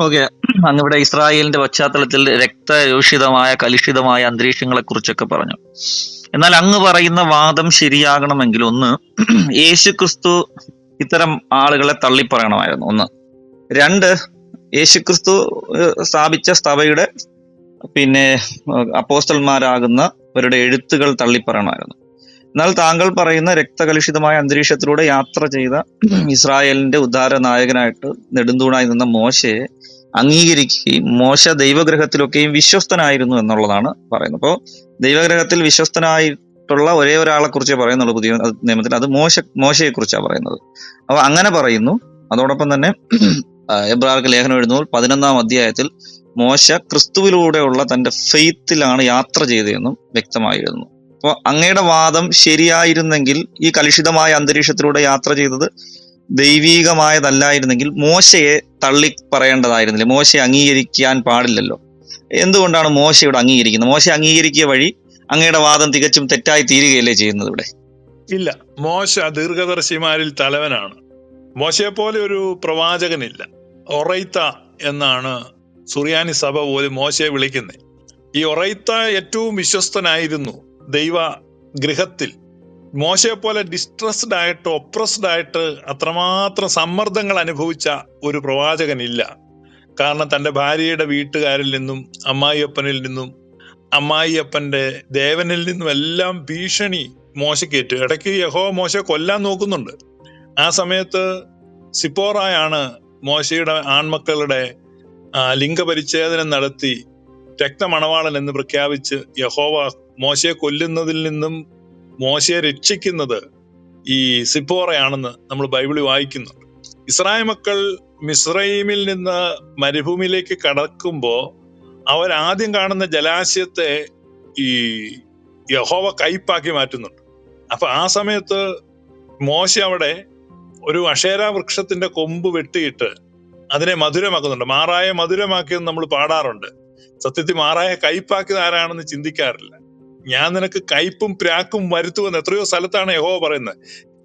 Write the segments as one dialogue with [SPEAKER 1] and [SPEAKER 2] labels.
[SPEAKER 1] Okay. അങ്ങിവിടെ ഇസ്രായേലിന്റെ പശ്ചാത്തലത്തിൽ രക്തരൂഷിതമായ കലുഷിതമായ അന്തരീക്ഷങ്ങളെ കുറിച്ചൊക്കെ പറഞ്ഞു. എന്നാൽ അങ്ങ് പറയുന്ന വാദം ശരിയാകണമെങ്കിൽ ഒന്ന് യേശു ക്രിസ്തു ഇത്തരം ആളുകളെ തള്ളിപ്പറയണമായിരുന്നു. ഒന്ന്. രണ്ട് യേശുക്രിസ്തു ക്രിസ്തു സ്ഥാപിച്ച സഭയുടെ പിന്നെ അപ്പോസ്റ്റൽമാരാകുന്നവരുടെ എഴുത്തുകൾ തള്ളിപ്പറയണമായിരുന്നു. എന്നാൽ താങ്കൾ പറയുന്ന രക്തകലുഷിതമായ അന്തരീക്ഷത്തിലൂടെ യാത്ര ചെയ്ത ഇസ്രായേലിന്റെ ഉദ്ധാര നായകനായിട്ട് നെടുന്തൂണായി നിന്ന മോശയെ അംഗീകരിക്കുകയും മോശ ദൈവഗ്രഹത്തിലൊക്കെയും വിശ്വസ്തനായിരുന്നു എന്നുള്ളതാണ് പറയുന്നത്. അപ്പോൾ ദൈവഗ്രഹത്തിൽ വിശ്വസ്തനായിട്ടുള്ള ഒരേ ഒരാളെ കുറിച്ചേ പറയുന്നുള്ളൂ പുതിയ നിയമത്തിൽ. അത് മോശ മോശയെ കുറിച്ചാണ് പറയുന്നത്. അപ്പൊ അങ്ങനെ പറയുന്നു. അതോടൊപ്പം തന്നെ എബ്രാർക്ക് ലേഖനം എഴുതുമ്പോൾ പതിനൊന്നാം അധ്യായത്തിൽ മോശ ക്രിസ്തുവിലൂടെയുള്ള തന്റെ ഫെയ്ത്തിലാണ് യാത്ര ചെയ്തതെന്നും വ്യക്തമായിരുന്നു. അപ്പോൾ അങ്ങയുടെ വാദം ശരിയായിരുന്നെങ്കിൽ ഈ കലുഷിതമായ അന്തരീക്ഷത്തിലൂടെ യാത്ര ചെയ്തത് ദൈവീകമായതല്ലായിരുന്നെങ്കിൽ മോശയെ തള്ളി പറയേണ്ടതായിരുന്നില്ല മോശയെ അംഗീകരിക്കാൻ പാടില്ലല്ലോ. എന്തുകൊണ്ടാണ് മോശ ഇവിടെ അംഗീകരിക്കുന്നത്? മോശ അംഗീകരിക്കുക വഴി അങ്ങയുടെ വാദം തികച്ചും തെറ്റായി തീരുകയല്ലേ ചെയ്യുന്നത് ഇവിടെ?
[SPEAKER 2] ഇല്ല. മോശ ദീർഘദർശിമാരിൽ തലവനാണ്. മോശയെ പോലെ ഒരു പ്രവാചകനില്ല. ഒറൈത്ത എന്നാണ് സുറിയാനി സഭ പോലും മോശയെ വിളിക്കുന്നത്. ഈ ഒറൈത്ത ഏറ്റവും വിശ്വസ്തനായിരുന്നു ദൈവ ഗൃഹത്തിൽ മോശയെ പോലെ ഡിസ്ട്രസ്ഡ് ആയിട്ട് ഒപ്രസ്ഡ് ആയിട്ട് അത്രമാത്രം സമ്മർദ്ദങ്ങൾ അനുഭവിച്ച ഒരു പ്രവാചകനില്ല. കാരണം തന്റെ ഭാര്യയുടെ വീട്ടുകാരിൽ നിന്നും അമ്മായിയപ്പനിൽ നിന്നും അമ്മായിയപ്പന്റെ ദേവനിൽ നിന്നും എല്ലാം ഭീഷണി മോശക്കേറ്റു. ഇടയ്ക്ക് യഹോ മോശ കൊല്ലാൻ നോക്കുന്നുണ്ട്. ആ സമയത്ത് സിപ്പോറായാണ് മോശയുടെ ആൺമക്കളുടെ ലിംഗപരിച്ഛേദനം നടത്തി രക്തമണവാളൻ എന്ന് പ്രഖ്യാപിച്ച് യഹോവ മോശയെ കൊല്ലുന്നതിൽ നിന്നും മോശയെ രക്ഷിക്കുന്നത് ഈ സിപ്പോറയാണെന്ന് നമ്മൾ ബൈബിളിൽ വായിക്കുന്നു. ഇസ്രായേൽ മക്കൾ മിസ്രൈമിൽ നിന്ന് മരുഭൂമിയിലേക്ക് കടക്കുമ്പോൾ അവരാദ്യം കാണുന്ന ജലാശയത്തെ ഈ യഹോവ കയ്പാക്കി മാറ്റുന്നുണ്ട്. അപ്പൊ ആ സമയത്ത് മോശ അവിടെ ഒരു അഷേര വൃക്ഷത്തിന്റെ കൊമ്പ് വെട്ടിയിട്ട് അതിനെ മധുരമാക്കുന്നുണ്ട്. മാറായ മധുരമാക്കിയെന്ന് നമ്മൾ പാടാറുണ്ട്. സത്യത്തിൽ മാറായ കയ്പാക്കിയത് ആരാണെന്ന് ചിന്തിക്കാറില്ല. ഞാൻ നിനക്ക് കയ്പും പ്രാക്കും വരുത്തുമെന്ന് എത്രയോ സ്ഥലത്താണ് യഹോവ പറയുന്നത്.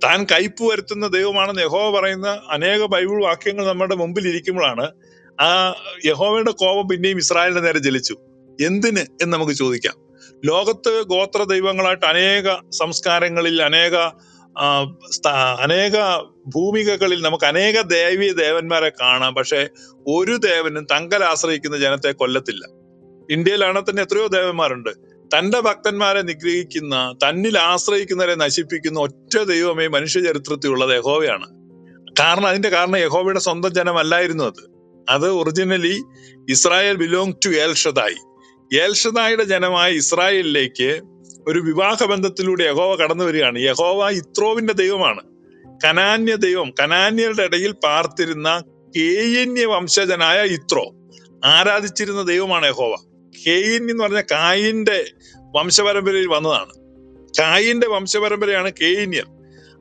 [SPEAKER 2] താൻ കയ്പ് വരുത്തുന്ന ദൈവമാണെന്ന് യഹോവ പറയുന്ന അനേക ബൈബിൾ വാക്യങ്ങൾ നമ്മുടെ മുമ്പിൽ ഇരിക്കുമ്പോഴാണ് ആ യഹോവയുടെ കോപം പിന്നെയും ഇസ്രായേലിന്റെ നേരെ ജലിച്ചു എന്തിന് എന്ന് നമുക്ക് ചോദിക്കാം. ലോകത്ത് ഗോത്ര ദൈവങ്ങളായിട്ട് അനേക സംസ്കാരങ്ങളിൽ അനേക അനേക ഭൂമികകളിൽ നമുക്ക് അനേക ദേവീയ ദേവന്മാരെ കാണാം. പക്ഷെ ഒരു ദേവനും തങ്കൽ ആശ്രയിക്കുന്ന ജനത്തെ കൊല്ലത്തില്ല. ഇന്ത്യയിലാണെങ്കിൽ തന്നെ എത്രയോ ദേവന്മാരുണ്ട്. തന്റെ ഭക്തന്മാരെ നിഗ്രഹിക്കുന്ന തന്നിൽ ആശ്രയിക്കുന്നവരെ നശിപ്പിക്കുന്ന ഒറ്റ ദൈവമേ മനുഷ്യ ചരിത്രത്തിലുള്ളത് യഹോവയാണ്. കാരണം അതിന്റെ കാരണം യഹോവയുടെ സ്വന്തം ജനമല്ലായിരുന്നു അത്. അത് ഒറിജിനലി ഇസ്രായേൽ ബിലോങ് ടു ഏൽഷദായി ഏൽഷദായുടെ ജനമായ ഇസ്രായേലിലേക്ക് ഒരു വിവാഹ ബന്ധത്തിലൂടെ യഹോവ കടന്നു വരികയാണ്. യഹോവ ഇത്രോവിന്റെ ദൈവമാണ്. കനാന്യ ദൈവം കനാന്യരുടെ ഇടയിൽ പാർത്തിരുന്ന കേയന്യ വംശജനായ ഇത്രോ ആരാധിച്ചിരുന്ന ദൈവമാണ് യഹോവ. കേയിൻ എന്ന് പറഞ്ഞ കായിന്റെ വംശപരമ്പരയിൽ വന്നതാണ്. കായിന്റെ വംശപരമ്പരയാണ് കേന്യർ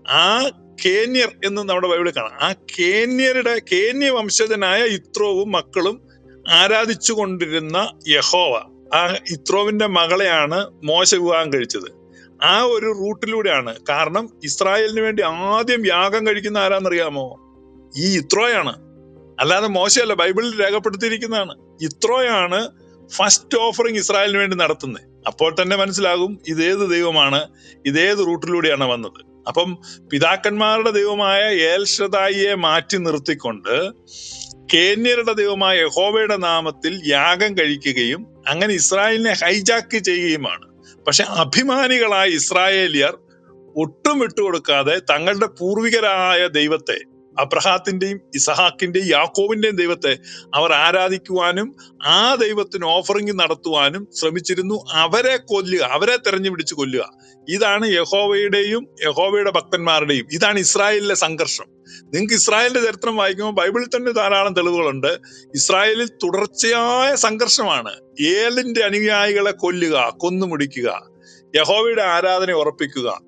[SPEAKER 2] ആ കേന്യർ എന്ന് നമ്മുടെ ബൈബിളിൽ കാണാം. ആ കേന്യരുടെ കേന്യ വംശജനായ ഇത്രോവും മക്കളും ആരാധിച്ചു കൊണ്ടിരുന്ന യഹോവ. ആ ഇത്രോവിന്റെ മകളെയാണ് മോശ വിവാഹം കഴിച്ചത്. ആ ഒരു റൂട്ടിലൂടെയാണ്. കാരണം ഇസ്രായേലിന് വേണ്ടി ആദ്യം യാഗം കഴിക്കുന്ന ആരാന്നറിയാമോ? ഈ ഇത്രോയാണ്. അല്ലാതെ മോശമല്ല ബൈബിളിൽ രേഖപ്പെടുത്തിയിരിക്കുന്നതാണ്. ഇത്രോയാണ് ഫസ്റ്റ് ഓഫറിങ് ഇസ്രായേലിന് വേണ്ടി നടത്തുന്നത് അപ്പോൾ തന്നെ മനസ്സിലാകും ഇതേത് ദൈവമാണ് ഇതേത് റൂട്ടിലൂടെയാണ് വന്നത്. അപ്പം പിതാക്കന്മാരുടെ ദൈവമായ ഏൽഷദായിയെ മാറ്റി നിർത്തിക്കൊണ്ട് കേന്യരുടെ ദൈവമായ യഹോവയുടെ നാമത്തിൽ യാഗം കഴിക്കുകയും അങ്ങനെ ഇസ്രായേലിനെ ഹൈജാക്ക് ചെയ്യുകയുമാണ്. പക്ഷെ അഭിമാനികളായ ഇസ്രായേലിയർ ഒട്ടും വിട്ടുകൊടുക്കാതെ തങ്ങളുടെ പൂർവികരായ ദൈവത്തെ അബ്രഹാത്തിന്റെയും ഇസഹാക്കിന്റെയും യാക്കോബിന്റെയും ദൈവത്തെ അവർ ആരാധിക്കുവാനും ആ ദൈവത്തിന് ഓഫറിംഗ് നടത്തുവാനും ശ്രമിച്ചിരുന്നു. അവരെ കൊല്ലുക അവരെ തെരഞ്ഞു പിടിച്ച് കൊല്ലുക. ഇതാണ് യഹോവയുടെയും യഹോവയുടെ ഭക്തന്മാരുടെയും ഇതാണ് ഇസ്രായേലിലെ സംഘർഷം. നിങ്ങൾക്ക് ഇസ്രായേലിന്റെ ചരിത്രം വായിക്കുമ്പോൾ ബൈബിളിൽ തന്നെ ധാരാളം തെളിവുകളുണ്ട്. ഇസ്രായേലിൽ തുടർച്ചയായ സംഘർഷമാണ്. ഏലിന്റെ അനുയായികളെ കൊല്ലുക കൊന്നു മുടിക്കുക യഹോവയുടെ ആരാധന ഉറപ്പിക്കുക.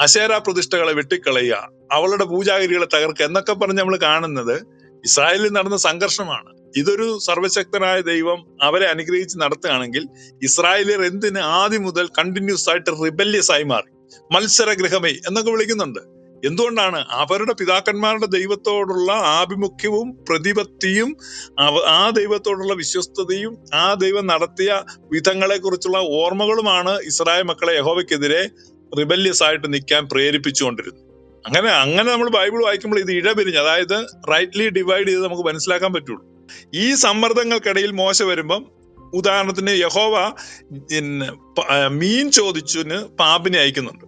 [SPEAKER 2] അശേര പ്രതിഷ്ഠകളെ വെട്ടിക്കളയുക അവളുടെ പൂജാഗിരികളെ തകർക്കുക എന്നൊക്കെ പറഞ്ഞ് നമ്മൾ കാണുന്നത് ഇസ്രായേലിൽ നടന്ന സംഘർഷമാണ്. ഇതൊരു സർവശക്തനായ ദൈവം അവരെ അനുഗ്രഹിച്ച് നടത്തുകയാണെങ്കിൽ ഇസ്രായേലിയർ എന്തിന് ആദ്യം മുതൽ കണ്ടിന്യൂസ് ആയിട്ട് റിബല്യസ് ആയി മാറി? മത്സര ഗൃഹമേ എന്നൊക്കെ വിളിക്കുന്നുണ്ട്. എന്തുകൊണ്ടാണ്? അവരുടെ പിതാക്കന്മാരുടെ ദൈവത്തോടുള്ള ആഭിമുഖ്യവും പ്രതിപത്തിയും ആ ദൈവത്തോടുള്ള വിശ്വസ്തതയും ആ ദൈവം നടത്തിയ വിധങ്ങളെ കുറിച്ചുള്ള ഓർമ്മകളുമാണ് ഇസ്രായേൽ മക്കളെ യഹോവയ്ക്കെതിരെ റിബല്യസ് ആയിട്ട് നിൽക്കാൻ പ്രേരിപ്പിച്ചുകൊണ്ടിരുന്നു. അങ്ങനെ അങ്ങനെ നമ്മൾ ബൈബിൾ വായിക്കുമ്പോൾ ഇത് ഇഴപിരിഞ്ഞ് അതായത് റൈറ്റ്ലി ഡിവൈഡ് ചെയ്ത് നമുക്ക് മനസ്സിലാക്കാൻ പറ്റുള്ളൂ. ഈ സമ്മർദ്ദങ്ങൾക്കിടയിൽ മോശ വരുമ്പം ഉദാഹരണത്തിന് യഹോവ മീൻ ചോദിച്ചുന് പാമ്പിനെ അയക്കുന്നുണ്ട്.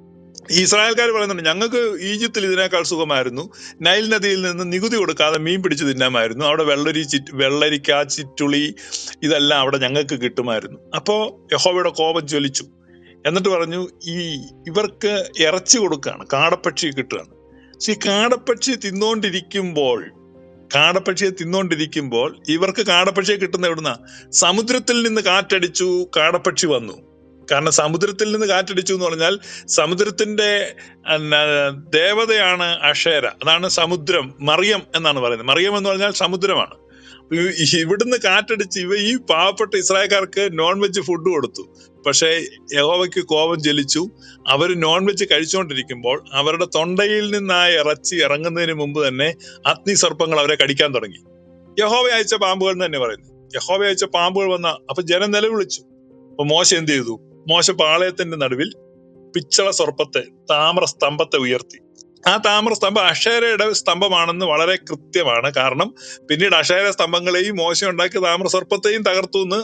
[SPEAKER 2] ഇസ്രായേൽക്കാർ പറയുന്നുണ്ട് ഞങ്ങൾക്ക് ഈജിപ്തിൽ ഇതിനേക്കാൾ സുഖമായിരുന്നു. നൈൽ നദിയിൽ നിന്ന് നികുതി കൊടുക്കാതെ മീൻ പിടിച്ച് തിന്നാമായിരുന്നു. അവിടെ വെള്ളരി ചിറ്റ് വെള്ളരിക്ക ചിറ്റുളി ഇതെല്ലാം അവിടെ ഞങ്ങൾക്ക് കിട്ടുമായിരുന്നു. അപ്പോൾ യഹോവയുടെ കോപം ജ്വലിച്ചു. എന്നിട്ട് പറഞ്ഞു ഈ ഇവർക്ക് ഇറച്ചി കൊടുക്കുകയാണ് കാടപ്പക്ഷി കിട്ടുകയാണ്. പക്ഷെ ഈ കാടപ്പക്ഷി തിന്നുകൊണ്ടിരിക്കുമ്പോൾ കാടപ്പക്ഷിയെ തിന്നുകൊണ്ടിരിക്കുമ്പോൾ ഇവർക്ക് കാടപ്പക്ഷിയെ കിട്ടുന്ന എവിടുന്ന? സമുദ്രത്തിൽ നിന്ന് കാറ്റടിച്ചു കാടപ്പക്ഷി വന്നു. കാരണം സമുദ്രത്തിൽ നിന്ന് കാറ്റടിച്ചു എന്ന് പറഞ്ഞാൽ സമുദ്രത്തിന്റെ ദേവതയാണ് അഷേര. അതാണ് സമുദ്രം മറിയം എന്നാണ് പറയുന്നത്. മറിയം എന്ന് പറഞ്ഞാൽ സമുദ്രമാണ്. ഇവിടുന്ന് കാറ്റടിച്ച് ഇവ ഈ പാവപ്പെട്ട ഇസ്രായേൽക്കാർക്ക് നോൺ വെജ് ഫുഡ് കൊടുത്തു. പക്ഷേ യഹോവയ്ക്ക് കോപം ജലിച്ചു അവർ നോൺ വെജ് കഴിച്ചുകൊണ്ടിരിക്കുമ്പോൾ അവരുടെ തൊണ്ടയിൽ നിന്ന് ഇറച്ചി ഇറങ്ങുന്നതിന് മുമ്പ് തന്നെ അഗ്നിസർപ്പങ്ങൾ അവരെ കടിക്കാൻ തുടങ്ങി. യഹോവ അയച്ച പാമ്പുകൾ എന്ന് തന്നെ പറയുന്നു. യഹോവ അയച്ച പാമ്പുകൾ വന്ന അപ്പൊ ജനം നിലവിളിച്ചു. അപ്പൊ മോശം എന്ത് ചെയ്തു? മോശ പാളയത്തിന്റെ നടുവിൽ പിച്ചള സർപ്പത്തെ താമ്ര സ്തംഭത്തെ ഉയർത്തി. ആ താമ്ര സ്തംഭം അക്ഷരയുടെ സ്തംഭമാണെന്ന് വളരെ കൃത്യമാണ്. കാരണം പിന്നീട് അക്ഷര സ്തംഭങ്ങളെയും മോശം ഉണ്ടാക്കിയ താമ്ര സർപ്പത്തെയും തകർത്തു എന്ന്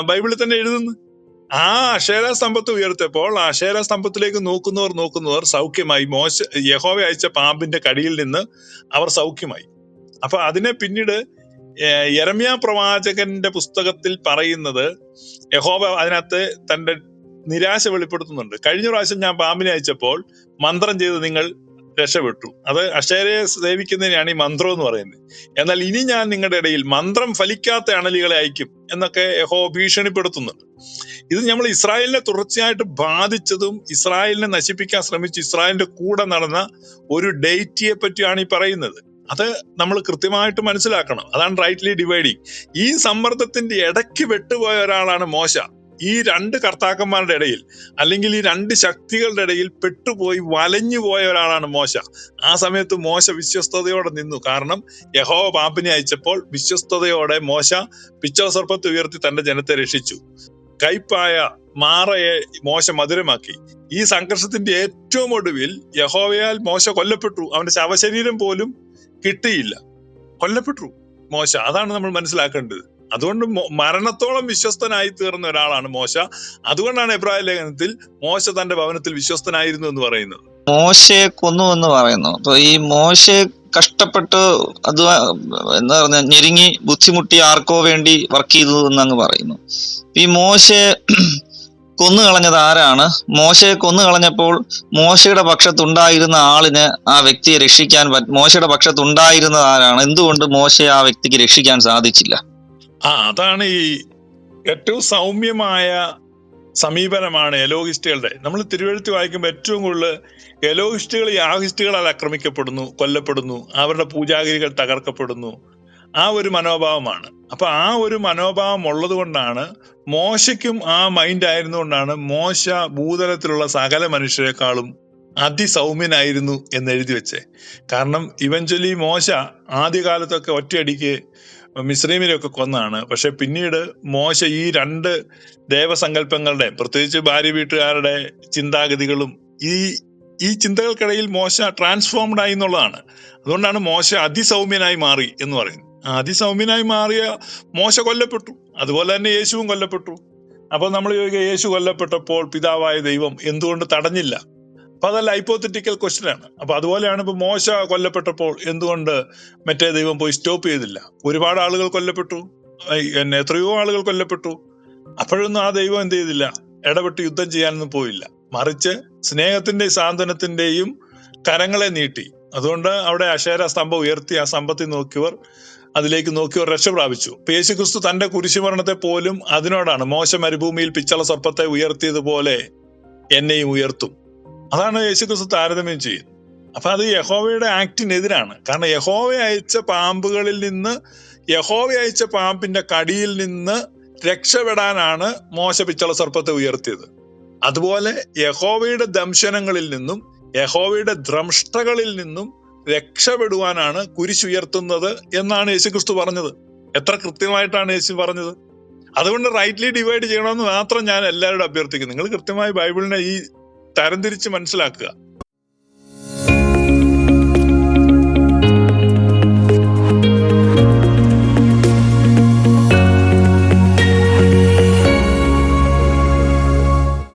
[SPEAKER 2] ബൈബിളിൽ തന്നെ എഴുതുന്നു. ആ അക്ഷര സ്തംഭത്തെ ഉയർത്തിയപ്പോൾ അക്ഷര സ്തംഭത്തിലേക്ക് നോക്കുന്നവർ നോക്കുന്നവർ സൗഖ്യമായി. മോശ യഹോവ അയച്ച പാമ്പിന്റെ കടിയിൽ നിന്ന് അവർ സൗഖ്യമായി. അപ്പൊ അതിനെ പിന്നീട് യരമ്യ പ്രവാചകന്റെ പുസ്തകത്തിൽ പറയുന്നത് യഹോവ അതിനകത്ത് തന്റെ നിരാശ വെളിപ്പെടുത്തുന്നുണ്ട്. കഴിഞ്ഞ പ്രാവശ്യം ഞാൻ പാമ്പിനെ അയച്ചപ്പോൾ മന്ത്രം ചെയ്ത് നിങ്ങൾ രക്ഷപ്പെട്ടു. അത് അക്ഷരയെ സേവിക്കുന്നതിനാണ് ഈ മന്ത്രം എന്ന് പറയുന്നത്. എന്നാൽ ഇനി ഞാൻ നിങ്ങളുടെ ഇടയിൽ മന്ത്രം ഫലിക്കാത്ത അണലികളെ അയക്കും എന്നൊക്കെ യഹോ ഭീഷണിപ്പെടുത്തുന്നുണ്ട്. ഇത് നമ്മൾ ഇസ്രായേലിനെ തുടർച്ചയായിട്ട് ബാധിച്ചതും ഇസ്രായേലിനെ നശിപ്പിക്കാൻ ശ്രമിച്ച് ഇസ്രായേലിന്റെ കൂടെ നടന്ന ഒരു ഡേറ്റിയെ പറ്റിയാണ് ഈ പറയുന്നത്. അത് നമ്മൾ കൃത്യമായിട്ട് മനസ്സിലാക്കണം. അതാണ് റൈറ്റ്ലി ഡിവൈഡിങ് ഈ സമ്മർദ്ദത്തിന്റെ ഇടയ്ക്ക് വെട്ടുപോയ ഒരാളാണ് മോശ. ഈ രണ്ട് കർത്താക്കന്മാരുടെ ഇടയിൽ അല്ലെങ്കിൽ ഈ രണ്ട് ശക്തികളുടെ ഇടയിൽ പെട്ടുപോയി വലഞ്ഞു പോയ ഒരാളാണ് മോശ. ആ സമയത്ത് മോശ വിശ്വസ്തയോടെ നിന്നു. കാരണം യഹോവ പാപ്പിനെ അയച്ചപ്പോൾ വിശ്വസ്തയോടെ മോശ പിച്ചോ സർപ്പത്തെ ഉയർത്തി തന്റെ ജനത്തെ രക്ഷിച്ചു. കൈപ്പായ മാറയെ മോശ മധുരമാക്കി. ഈ സംഘർഷത്തിന്റെ ഏറ്റവും ഒടുവിൽ യഹോവയാൽ മോശ കൊല്ലപ്പെട്ടു. അവന്റെ ശവശരീരം പോലും കിട്ടിയില്ല. കൊല്ലപ്പെട്ടു മോശ. അതാണ് നമ്മൾ മനസ്സിലാക്കേണ്ടത്. അതുകൊണ്ട് മരണത്തോളം വിശ്വസ്തനായി തീർന്ന ഒരാളാണ് മോശ. അതുകൊണ്ടാണ് എബ്രാഹിം ലേഖനത്തിൽ മോശ തന്റെ ഭവനത്തിൽ വിശ്വസ്തനായിരുന്നു എന്ന് പറയുന്നത്.
[SPEAKER 1] മോശയെ കൊന്നു എന്ന് പറയുന്നു. അപ്പൊ ഈ മോശയെ കഷ്ടപ്പെട്ട് അത് എന്താ പറഞ്ഞ ഞെരുങ്ങി ബുദ്ധിമുട്ടി ആർക്കോ വേണ്ടി വർക്ക് ചെയ്തു എന്നങ്ങ് പറയുന്നു. ഈ മോശെ കൊന്നു കളഞ്ഞത് ആരാണ്? മോശയെ കൊന്നു കളഞ്ഞപ്പോൾ മോശയുടെ പക്ഷത്തുണ്ടായിരുന്ന ആളിന് ആ വ്യക്തിയെ രക്ഷിക്കാൻ മോശയുടെ പക്ഷത്തുണ്ടായിരുന്നത് ആരാണ്? എന്തുകൊണ്ട് മോശയെ ആ വ്യക്തിക്ക് രക്ഷിക്കാൻ സാധിച്ചില്ല?
[SPEAKER 2] ആ അതാണ് ഈ ഏറ്റവും സൗമ്യമായ സമീപനമാണ് എലോഹിസ്റ്റുകളുടെ. നമ്മൾ തിരുവഴുത്തി വായിക്കുമ്പോൾ ഏറ്റവും കൂടുതൽ എലോഹിസ്റ്റുകൾ യാഹിസ്റ്റുകളാൽ ആക്രമിക്കപ്പെടുന്നു കൊല്ലപ്പെടുന്നു അവരുടെ പൂജാഗിരികൾ തകർക്കപ്പെടുന്നു. ആ ഒരു മനോഭാവമാണ്. അപ്പൊ ആ ഒരു മനോഭാവം ഉള്ളത് കൊണ്ടാണ് മോശയ്ക്കും ആ മൈൻഡ് ആയിരുന്നുകൊണ്ടാണ് മോശ ഭൂതലത്തിലുള്ള സകല മനുഷ്യരെക്കാളും അതിസൗമ്യനായിരുന്നു എന്ന് എഴുതി വെച്ചേ. കാരണം ഇവഞ്ച്വലി മോശ ആദ്യകാലത്തൊക്കെ ഒറ്റയടിക്ക് മിശ്രീമിനെയൊക്കെ കൊന്നാണ്. പക്ഷെ പിന്നീട് മോശ ഈ രണ്ട് ദേവസങ്കല്പങ്ങളുടെ പ്രത്യേകിച്ച് ഭാര്യ വീട്ടുകാരുടെ ചിന്താഗതികളും ഈ ഈ ചിന്തകൾക്കിടയിൽ മോശ ട്രാൻസ്ഫോംഡ് ആയി എന്നുള്ളതാണ്. അതുകൊണ്ടാണ് മോശ അതിസൗമ്യനായി മാറി എന്ന് പറയുന്നത്. അതിസൗമ്യനായി മാറിയ മോശ കൊല്ലപ്പെട്ടു. അതുപോലെ തന്നെ യേശുവും കൊല്ലപ്പെട്ടു. അപ്പോൾ നമ്മൾ ചോദിക്കുക യേശു കൊല്ലപ്പെട്ടപ്പോൾ പിതാവായ ദൈവം എന്തുകൊണ്ട് തടഞ്ഞില്ല? അപ്പൊ അതല്ല ഹൈപ്പോത്തറ്റിക്കൽ ക്വസ്റ്റ്യൻ ആണ്. അപ്പൊ അതുപോലെയാണ് ഇപ്പൊ മോശ കൊല്ലപ്പെട്ടപ്പോൾ എന്തുകൊണ്ട് മറ്റേ ദൈവം പോയി സ്റ്റോപ്പ് ചെയ്തില്ല? ഒരുപാട് ആളുകൾ കൊല്ലപ്പെട്ടു. എന്നെ എത്രയോ ആളുകൾ കൊല്ലപ്പെട്ടു. അപ്പോഴൊന്നും ആ ദൈവം എന്ത് ചെയ്തില്ല? ഇടപെട്ട് യുദ്ധം ചെയ്യാനൊന്നും പോയില്ല. മറിച്ച് സ്നേഹത്തിന്റെ സാന്ത്വനത്തിന്റെയും കരങ്ങളെ നീട്ടി. അതുകൊണ്ട് അവിടെ അശേര സ്തംഭം ഉയർത്തി ആ സ്തംഭത്തിൽ നോക്കിയവർ അതിലേക്ക് നോക്കിയവർ രക്ഷ പ്രാപിച്ചു. യേശു ക്രിസ്തു തന്റെ കുരിശുമരണത്തെ പോലും അതിനോടാണ്. മോശ മരുഭൂമിയിൽ പിച്ചള സർപ്പത്തെ ഉയർത്തിയതുപോലെ എന്നെയും ഉയർത്തും. അതാണ് യേശുക്രിസ്തു താരതമ്യം ചെയ്യുന്നത്. അപ്പൊ അത് യഹോവയുടെ ആക്ടിനെതിരാണ് കാരണം യഹോവ അയച്ച പാമ്പുകളിൽ നിന്ന് യഹോവ അയച്ച പാമ്പിന്റെ കടിയിൽ നിന്ന് രക്ഷപ്പെടാനാണ് മോശ പിച്ചള സർപ്പത്തെ ഉയർത്തിയത്. അതുപോലെ യഹോവയുടെ ദംശനങ്ങളിൽ നിന്നും യഹോവയുടെ ദ്രംഷ്ടകളിൽ നിന്നും രക്ഷപ്പെടുവാനാണ് കുരിശുയർത്തുന്നത് എന്നാണ് യേശുക്രിസ്തു പറഞ്ഞത്. എത്ര കൃത്യമായിട്ടാണ് യേശു പറഞ്ഞത്? അതുകൊണ്ട് റൈറ്റ്ലി ഡിവൈഡ് ചെയ്യണമെന്ന് മാത്രം ഞാൻ എല്ലാവരോടും അഭ്യർത്ഥിക്കുന്നു. നിങ്ങൾ കൃത്യമായി ബൈബിളിനെ ഈ തരംതിരിച്ച് മനസ്സിലാക്കുക.